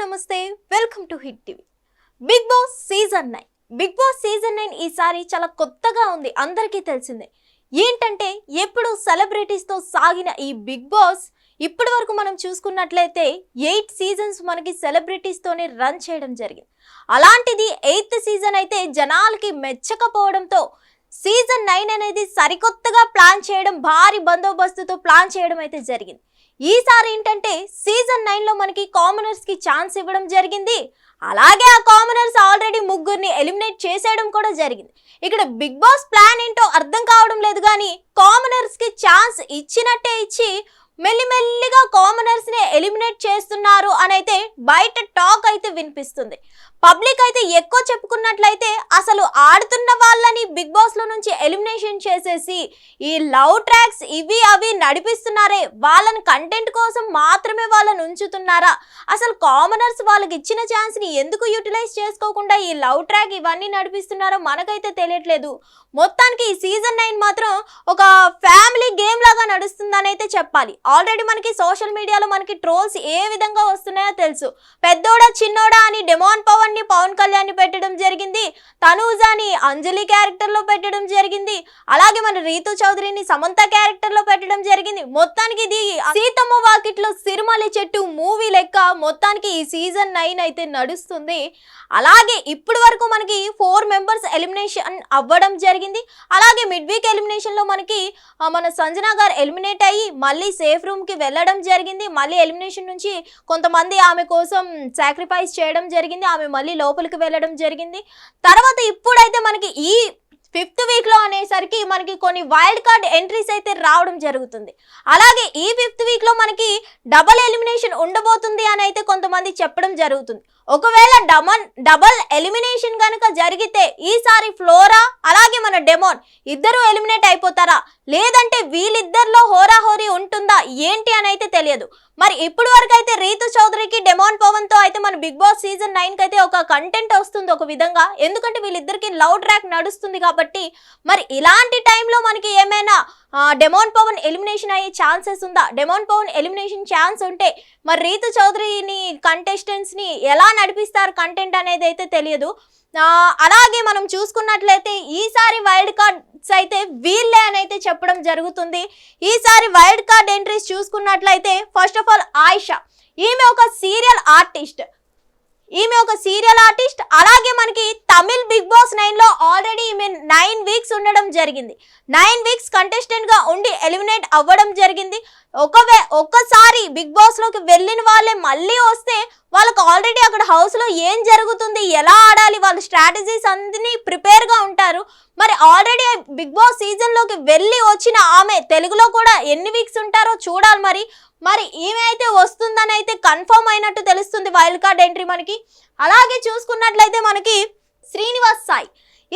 నమస్తే welcome to Hit TV. Bigg Boss season nine. Bigg Boss season nine ఈసారి చాలా కొత్తగా ఉంది అందరికీ తెలిసిందే. ఏంటంటే ఎప్పుడు సెలబ్రిటీస్తో సాగిన ఈ బిగ్ బాస్ ఇప్పటి వరకు మనం చూసుకున్నట్లయితే ఎయిట్ సీజన్స్ మనకి సెలబ్రిటీస్తోనే రన్ చేయడం జరిగింది. అలాంటిది ఎయిత్ సీజన్ అయితే జనాలకి మెచ్చకపోవడంతో సీజన్ నైన్ అనేది సరికొత్తగా ప్లాన్ చేయడం భారీ బందోబస్తుతో ప్లాన్ చేయడం అయితే జరిగింది. ఈసారి ఏంటంటే సీజన్ నైన్లో మనకి కామనర్స్కి ఛాన్స్ ఇవ్వడం జరిగింది. అలాగే ఆ కామనర్స్ ఆల్రెడీ ముగ్గురిని ఎలిమినేట్ చేసేయడం కూడా జరిగింది. ఇక్కడ బిగ్ బాస్ ప్లాన్ ఏంటో అర్థం కావడం లేదు కానీ కామనర్స్కి ఛాన్స్ ఇచ్చినట్టే ఇచ్చి మెల్లిమెల్లిగా కామనర్స్ని ఎలిమినేట్ చేస్తున్నారు అని అయితే బయట టాక్ అయితే వినిపిస్తుంది. పబ్లిక్ అయితే ఎక్కువ చెప్పుకున్నట్లయితే అసలు ఆడుతున్న వాళ్ళని బిగ్ బాస్లో నుంచి ఎలిమినేషన్ చేసేసి ఈ లవ్ ట్రాక్స్ ఇవి అవి నడిపిస్తున్నారే. వాళ్ళని కంటెంట్ కోసం మాత్రమే వాళ్ళని ఉంచుతున్నారా? అసలు కామనర్స్ వాళ్ళకి ఇచ్చిన ఛాన్స్ని ఎందుకు యూటిలైజ్ చేసుకోకుండా ఈ లవ్ ట్రాక్ ఇవన్నీ నడిపిస్తున్నారో మనకైతే తెలియట్లేదు. మొత్తానికి ఈ సీజన్ నైన్ మాత్రం ఒక ఫ్యామిలీ గేమ్ లాగా నడుస్తుందని అయితే చెప్పాలి. ఆల్రెడీ మనకి సోషల్ మీడియాలో మనకి ట్రోల్స్ ఏ విధంగా వస్తున్నాయో తెలుసు. పెద్దోడా చిన్నోడా అని డెమాన్ పవన్ని పవన్ కళ్యాణ్ని పెట్టడం జరిగింది. తనూజాని అంజలి క్యారెక్టర్లో పెట్టడం జరిగింది. అలాగే మన రీతు చౌదరిని సమంత క్యారెక్టర్లో పెట్టడం జరిగింది. మొత్తానికి ఇది సీతమ్మ వాకిట్లో సిరిమలి చెట్టు మూవీ లెక్క మొత్తానికి ఈ సీజన్ నైన్ అయితే నడుస్తుంది. అలాగే ఇప్పటి వరకు మనకి ఫోర్ మెంబర్స్ ఎలిమినేషన్ అవ్వడం జరిగింది. అలాగే మిడ్ వీక్ ఎలిమినేషన్లో మనకి మన సంజన గారు ఎలిమినేట్ అయ్యి మళ్ళీ సేఫ్ రూమ్కి వెళ్ళడం జరిగింది. మళ్ళీ ఎలిమినేషన్ నుంచి కొంతమంది ఆమె కోసం సాక్రిఫైస్ చేయడం జరిగింది. ఆమె మళ్ళీ లోపలికి వెళ్ళడం జరిగింది. తర్వాత ఇప్పుడైతే మనకి ఈ ఫిఫ్త్ వీక్లో అనేసరికి మనకి కొన్ని వైల్డ్ కార్డ్ ఎంట్రీస్ అయితే రావడం జరుగుతుంది. అలాగే ఈ ఫిఫ్త్ వీక్లో మనకి డబల్ ఎలిమినేషన్ ఉండబోతుంది అని అయితే కొంతమంది చెప్పడం జరుగుతుంది. ఒకవేళ డమన్ డబల్ ఎలిమినేషన్ కనుక జరిగితే ఈసారి ఫ్లోరా అలాగే మన డెమోన్ ఇద్దరు ఎలిమినేట్ అయిపోతారా? లేదంటే వీళ్ళిద్దరిలో హోరాహోరీ ఉంటుందా? ఏంటి అని అయితే తెలియదు. మరి ఇప్పుడు వరకు అయితే రీతు చౌదరికి డెమాన్ పవన్తో అయితే మన బిగ్ బాస్ సీజన్ నైన్కి అయితే ఒక కంటెంట్ వస్తుంది ఒక విధంగా. ఎందుకంటే వీళ్ళిద్దరికి లవ్ ట్రాక్ నడుస్తుంది కాబట్టి మరి ఇలాంటి టైంలో మనకి ఏమైనా డెమోన్ పవన్ ఎలిమినేషన్ అయ్యే ఛాన్సెస్ ఉందా? డెమోన్ పవన్ ఎలిమినేషన్ ఛాన్స్ ఉంటే మరి రీతు చౌదరిని కంటెస్టెంట్స్ని ఎలా నడిపిస్తారు కంటెంట్ అనేది అయితే తెలియదు. అలాగే మనం చూసుకున్నట్లయితే ఈసారి వైల్డ్ కార్డ్స్ అయితే వీళ్ళే అని అయితే చెప్పడం జరుగుతుంది. ఈసారి వైల్డ్ కార్డ్ ఎంట్రీస్ చూసుకున్నట్లయితే ఫస్ట్ ఆఫ్ ఆల్ ఆయిషా ఈమె ఒక సీరియల్ ఆర్టిస్ట్ ఈమె ఒక సీరియల్ ఆర్టిస్ట్ అలాగే మనకి తమిళ్ బిగ్ బాస్ నైన్లో ఆల్రెడీ ఈమె నైన్ వీక్స్ ఉండడం జరిగింది. నైన్ వీక్స్ కంటెస్టెంట్గా ఉండి ఎలిమినేట్ అవ్వడం జరిగింది. ఒకవే ఒక్కసారి బిగ్ బాస్లోకి వెళ్ళిన వాళ్ళే మళ్ళీ వస్తే వాళ్ళకి ఆల్రెడీ అక్కడ హౌస్లో ఏం జరుగుతుంది ఎలా ఆడాలి వాళ్ళ స్ట్రాటజీస్ అన్ని ప్రిపేర్గా ఉంటారు. మరి ఆల్రెడీ బిగ్ బాస్ సీజన్లోకి వెళ్ళి వచ్చిన ఆమె తెలుగులో కూడా ఎన్ని వీక్స్ ఉంటారో చూడాలి మరి. మరి ఈమె అయితే వస్తుందని అయితే కన్ఫర్మ్ అయినట్టు తెలుస్తుంది వైల్డ్ కార్డ్ ఎంట్రీ మనకి. అలాగే చూసుకున్నట్లయితే మనకి శ్రీనివాస్ సాయి.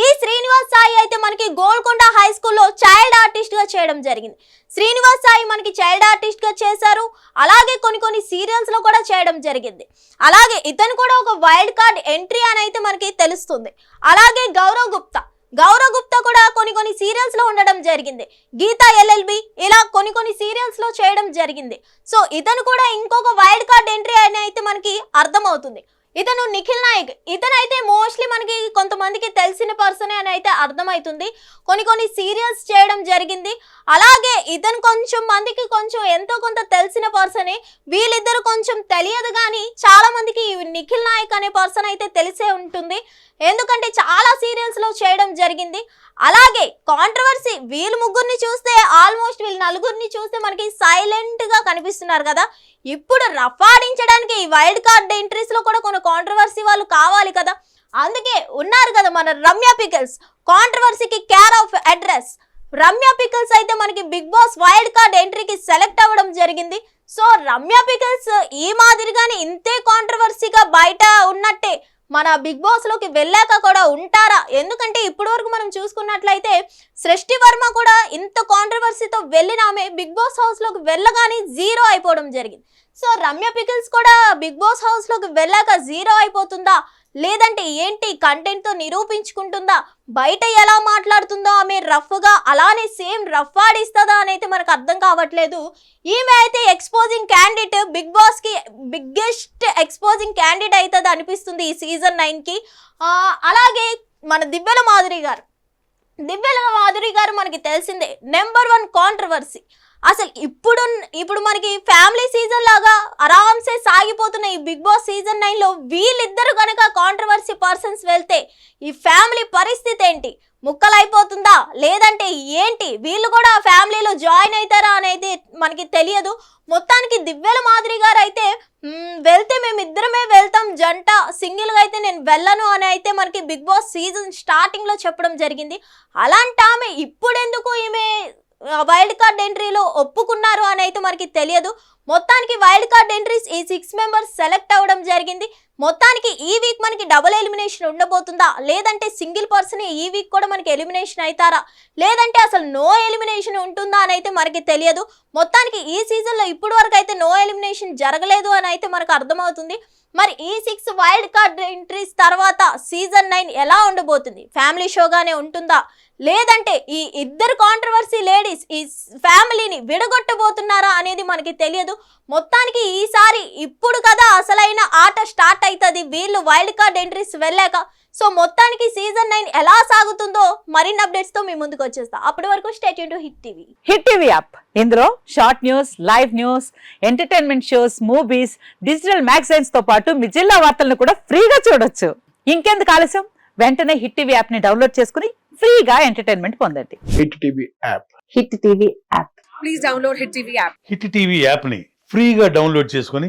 ఈ శ్రీనివాస్ సాయి అయితే మనకి గోల్కొండ హై స్కూల్లో చైల్డ్ ఆర్టిస్ట్గా చేయడం జరిగింది. శ్రీనివాస్ సాయి మనకి చైల్డ్ ఆర్టిస్ట్గా చేశారు. అలాగే కొన్ని కొన్ని సీరియల్స్లో కూడా చేయడం జరిగింది. అలాగే ఇతను కూడా ఒక వైల్డ్ కార్డ్ ఎంట్రీ అని అయితే మనకి తెలుస్తుంది. అలాగే గౌరవ్ గుప్తా. గౌరవ్ గుప్తా కూడా కొన్ని కొన్ని సీరియల్స్లో ఉండడం జరిగింది. గీతా ఎల్ఎల్బి ఇలా కొన్ని కొన్ని సీరియల్స్లో చేయడం జరిగింది. సో ఇతను కూడా ఇంకొక వైల్డ్ కార్డ్ ఎంట్రీ అని అయితే మనకి అర్థమవుతుంది. ఇతను నిఖిల్ నాయక్. ఇతనైతే మోస్ట్లీ మనకి కొంతమందికి తెలిసిన పర్సనే అని అయితే అర్థమవుతుంది కొన్ని కొన్ని సీరియల్స్ చేయడం జరిగింది. అలాగే ఇతను కొంచెం మందికి కొంచెం ఎంతో కొంత తెలిసిన పర్సనే వీళ్ళిద్దరు కొంచెం తెలియదు కానీ చాలా మందికి నిఖిల్ నాయక్ అనే పర్సన్ అయితే తెలిసే ఉంటుంది. ఎందుకంటే చాలా సీరియల్స్లో చేయడం జరిగింది. అలాగే కాంట్రవర్సీ వీళ్ళు ముగ్గురిని చూస్తే ఆల్మోస్ట్ వీళ్ళు నలుగురిని చూస్తే మనకి సైలెంట్గా కనిపిస్తున్నారు కదా. ఇప్పుడు రఫాడించడానికి వైల్డ్ కార్డ్ ఎంట్రీస్లో కూడా కొన్ని వాళ్ళు కావాలి కదా. అందుకే ఉన్నారు కదా మన Ramya pickles. కాంట్రవర్సీకి care of address. Ramya pickles అయితే మనకి బిగ్ బాస్ వైల్డ్ కార్డ్ ఎంట్రీకి సెలెక్ట్ అవ్వడం జరిగింది. సో రమ్య పికల్స్ ఈ మాదిరిగానే ఇంతే కాంట్రవర్సీగా బయట ఉన్నట్టే. మన బిగ్ బాస్లోకి వెళ్ళాక కూడా ఉంటారా? ఎందుకంటే ఇప్పటి వరకు మనం చూసుకున్నట్లయితే సృష్టి వర్మ కూడా ఇంత కాంట్రవర్సీతో వెళ్ళిన ఆమె బిగ్ బాస్ హౌస్లోకి వెళ్ళగానే జీరో అయిపోవడం జరిగింది. సో రమ్య పికిల్స్ కూడా బిగ్ బాస్ హౌస్లోకి వెళ్ళాక జీరో అయిపోతుందా? లేదంటే ఏంటి కంటెంట్తో నిరూపించుకుంటుందా? బయట ఎలా మాట్లాడుతుందో ఆమె రఫ్గా అలానే సేమ్ రఫ్ ఆడిస్తుందా అని అయితే మనకు అర్థం కావట్లేదు. ఈమె అయితే ఎక్స్పోజింగ్ క్యాండిడేట్ బిగ్ బాస్కి బిగ్గెస్ట్ ఎక్స్పోజింగ్ క్యాండిడేట్ అవుతుంది అనిపిస్తుంది ఈ సీజన్ నైన్కి. అలాగే మన దివ్యల మాధురి గారు. దివ్యల మాధురి గారు మనకి తెలిసిందే నెంబర్ వన్ కాంట్రవర్సీ అసలు ఇప్పుడు ఇప్పుడు మనకి ఫ్యామిలీ సీజన్ లాగా ఆరామ్సే సాగిపోతున్న ఈ బిగ్ బాస్ సీజన్ నైన్లో వీళ్ళిద్దరు కనుక కాంట్రవర్సీ పర్సన్స్ వెళ్తే ఈ ఫ్యామిలీ పరిస్థితి ఏంటి? ముక్కలైపోతుందా? లేదంటే ఏంటి? వీళ్ళు కూడా ఆ ఫ్యామిలీలో జాయిన్ అవుతారా అనేది మనకి తెలియదు. మొత్తానికి దివ్యల మాదిరి గారు అయితే వెళ్తే మేము ఇద్దరమే వెళ్తాం. జంట సింగిల్గా అయితే నేను వెళ్ళను అని అయితే మనకి బిగ్ బాస్ సీజన్ స్టార్టింగ్లో చెప్పడం జరిగింది. అలాంటి ఆమె ఇప్పుడెందుకు ఈమె వైల్డ్ కార్డ్ ఎంట్రీలో ఒప్పుకున్నారు అని అయితే మనకి తెలియదు. మొత్తానికి వైల్డ్ కార్డ్ ఎంట్రీస్ ఈ సిక్స్ మెంబర్స్ సెలెక్ట్ అవ్వడం జరిగింది. మొత్తానికి ఈ వీక్ మనకి డబుల్ ఎలిమినేషన్ ఉండబోతుందా? లేదంటే సింగిల్ పర్సన్ ఈ వీక్ కూడా మనకి ఎలిమినేషన్ అవుతారా? లేదంటే అసలు నో ఎలిమినేషన్ ఉంటుందా అని అయితే మనకి తెలియదు. మొత్తానికి ఈ సీజన్లో ఇప్పటి వరకు అయితే నో ఎలిమినేషన్ జరగలేదు అని అయితే మనకు అర్థమవుతుంది. మరి ఈ సిక్స్ వైల్డ్ కార్డ్ ఎంట్రీస్ తర్వాత సీజన్ నైన్ ఎలా ఉండబోతుంది? ఫ్యామిలీ షోగానే ఉంటుందా? లేదంటే ఈ ఇద్దరు కాంట్రవర్సీ లేడీస్ ఈ ఫ్యామిలీని విడగొట్టబోతున్నారా అనేది మనకి తెలియదు. మొత్తానికి ఈసారి ఇప్పుడు కదా అసలైన ఆట స్టార్ట్ అవుతుంది వీళ్ళు వైల్డ్ కార్డ్ ఎంట్రీస్ వెళ్ళాక సో మొత్తానికి సీజన్ నైన్ ఎలా సాగుతుందో మరిన్ని అప్డేట్స్తో మీ ముందుకు వచ్చేస్తా. అప్పటి వరకు stay tuned to Hit TV. Hit TV app. ఇందులో short news live news entertainment shows movies digital మ్యాగజైన్స్తో పాటు మీ జిల్లా వార్తలను కూడా ఫ్రీగా చూడొచ్చు. ఇంకెందుకు ఆలస్యం? వెంటనే హిట్ టీవీ యాప్ని డౌన్లోడ్ చేసుకుని ఫ్రీగా ఎంటర్టైన్మెంట్ పొందండి. Hit TV app. Hit TV app. Please download Hit TV app. Hit TV యాప్ని ఫ్రీగా డౌన్లోడ్ చేసుకొని